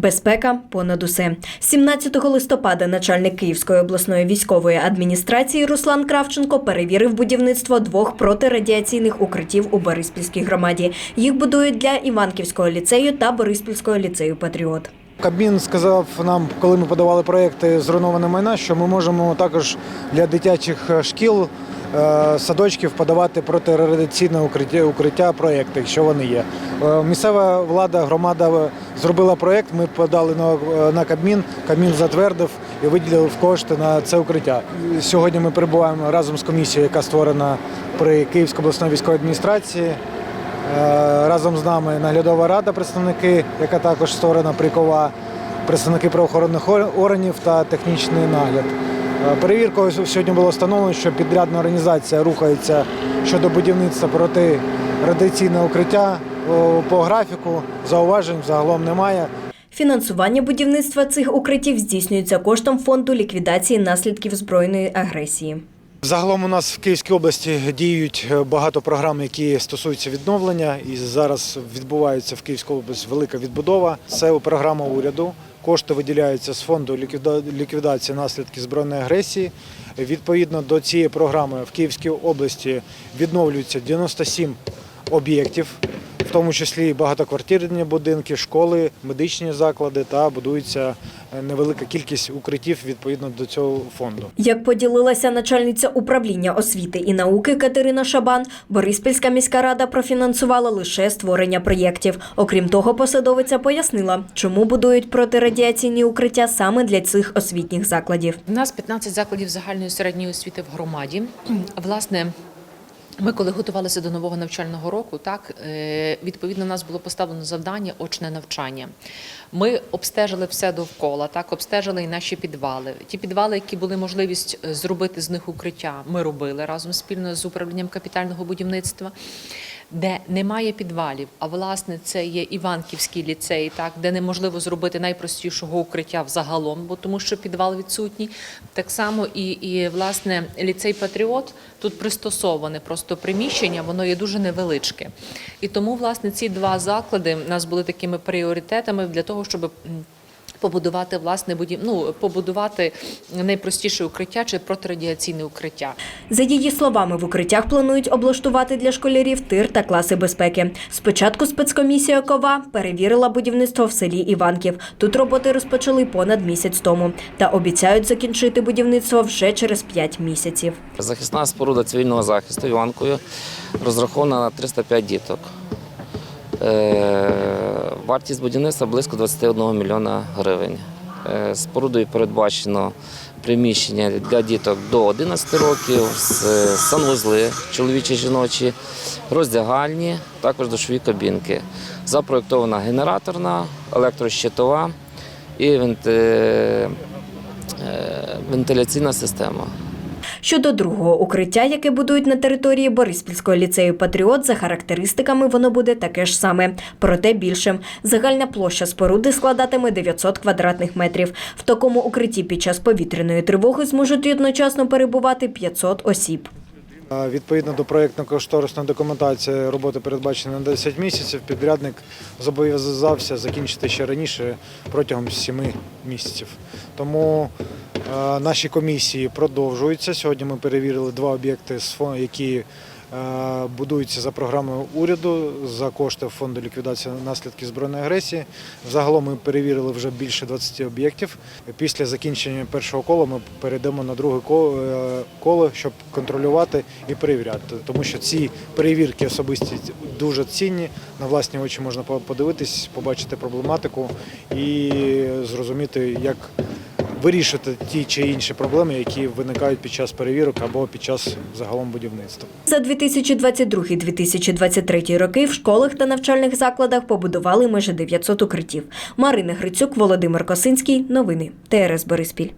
Безпека понад усе. 17 листопада начальник Київської обласної військової адміністрації Руслан Кравченко перевірив будівництво двох протирадіаційних укриттів у Бориспільській громаді. Їх будують для Іванківського ліцею та Бориспільського ліцею Патріот. Кабмін сказав нам, коли ми подавали проекти зруйноване майна, що ми можемо також для дитячих шкіл, е, садочків подавати протирадіаційне укриття, укриття проекти, якщо вони є. Е, Місцева влада, громада зробила проект. Ми подали на, Кабмін. Кабмін затвердив і виділив кошти на це укриття. Сьогодні ми перебуваємо разом з комісією, яка створена при Київській обласної військовій адміністрації. Е, Разом з нами наглядова рада, представники, яка також створена прикова, представники правоохоронних органів та технічний нагляд. Е, Перевіркою сьогодні було встановлено, що підрядна організація рухається щодо будівництва проти радіаційного укриття по графіку. Зауважень загалом немає. Фінансування будівництва цих укриттів здійснюється коштом фонду ліквідації наслідків збройної агресії. Загалом у нас в Київській області діють е, багато програм, які стосуються відновлення. І зараз відбувається в Київській області велика відбудова. Це програма уряду. Кошти виділяються з фонду ліквідації наслідків збройної агресії. Відповідно до цієї програми в Київській області відновлюється 97 об'єктів, в тому числі і багатоквартирні будинки, школи, медичні заклади та будується е, невелика кількість укриттів відповідно до цього фонду. Як поділилася начальниця управління освіти і науки Катерина Шабан, Бориспільська міська рада профінансувала лише створення проєктів. Окрім того, посадовиця пояснила, чому будують протирадіаційні укриття саме для цих освітніх закладів. У нас 15 закладів загальної середньої освіти в громаді. Власне, ми, коли готувалися до нового навчального року, так е, відповідно, нас було поставлено завдання очне навчання. Ми обстежили все довкола, так обстежили і наші підвали. Ті підвали, які були можливість е, зробити з них укриття, ми робили разом спільно з управлінням капітального будівництва. Де немає підвалів, а власне це є Іванківський ліцей, так де неможливо зробити найпростішого укриття взагалом, бо тому що підвал відсутній. Так само і, і власне ліцей Патріот тут пристосоване просто приміщення, воно є дуже невеличке. І тому, власне, ці два заклади в нас були такими пріоритетами для того, щоб. Побудувати власне будів... ну, побудувати найпростіше укриття чи протирадіаційне укриття. За її словами, в укриттях планують облаштувати для школярів тир та класи безпеки. Спочатку спецкомісія КОВА перевірила будівництво в селі Іванків. Тут роботи розпочали понад місяць тому та обіцяють закінчити будівництво вже через 5 місяців. Захисна споруда цивільного захисту Іванкою розрахована на 305 діток. Е, Вартість будівництва близько 21 мільйона гривень. Е, Спорудою передбачено приміщення для діток до 11 років, санвузли чоловічі жіночі, роздягальні, також душові кабінки. Запроєктована генераторна, електрощитова і е, вентиляційна система. Щодо другого укриття, яке будують на території Бориспільського ліцею Патріот, за характеристиками воно буде таке ж саме, проте більшим. Загальна площа споруди складатиме 900 квадратних метрів. В такому укритті під час повітряної тривоги зможуть одночасно перебувати 500 осіб. Відповідно до проєктно-кошторисної документації роботи передбачені на 10 місяців. Підрядник зобов'язався закінчити ще раніше протягом 7 місяців. Тому е, наші комісії продовжуються. Сьогодні ми перевірили два об'єкти, які будуються за програмою уряду за кошти фонду ліквідації наслідків збройної агресії. Загалом ми перевірили вже більше 20 об'єктів. Після закінчення першого кола ми перейдемо на друге е, коло, щоб контролювати і перевіряти. Тому що ці перевірки особисті дуже цінні. На власні очі можна подивитись, побачити проблематику і зрозуміти, як вирішити ті чи інші проблеми, які виникають під час перевірок або під час загалом будівництва. За 2022-2023 роки в школах та навчальних закладах побудували майже 900 укриттів. Марина Грицюк, Володимир Косинський. Новини. ТРС Бориспіль.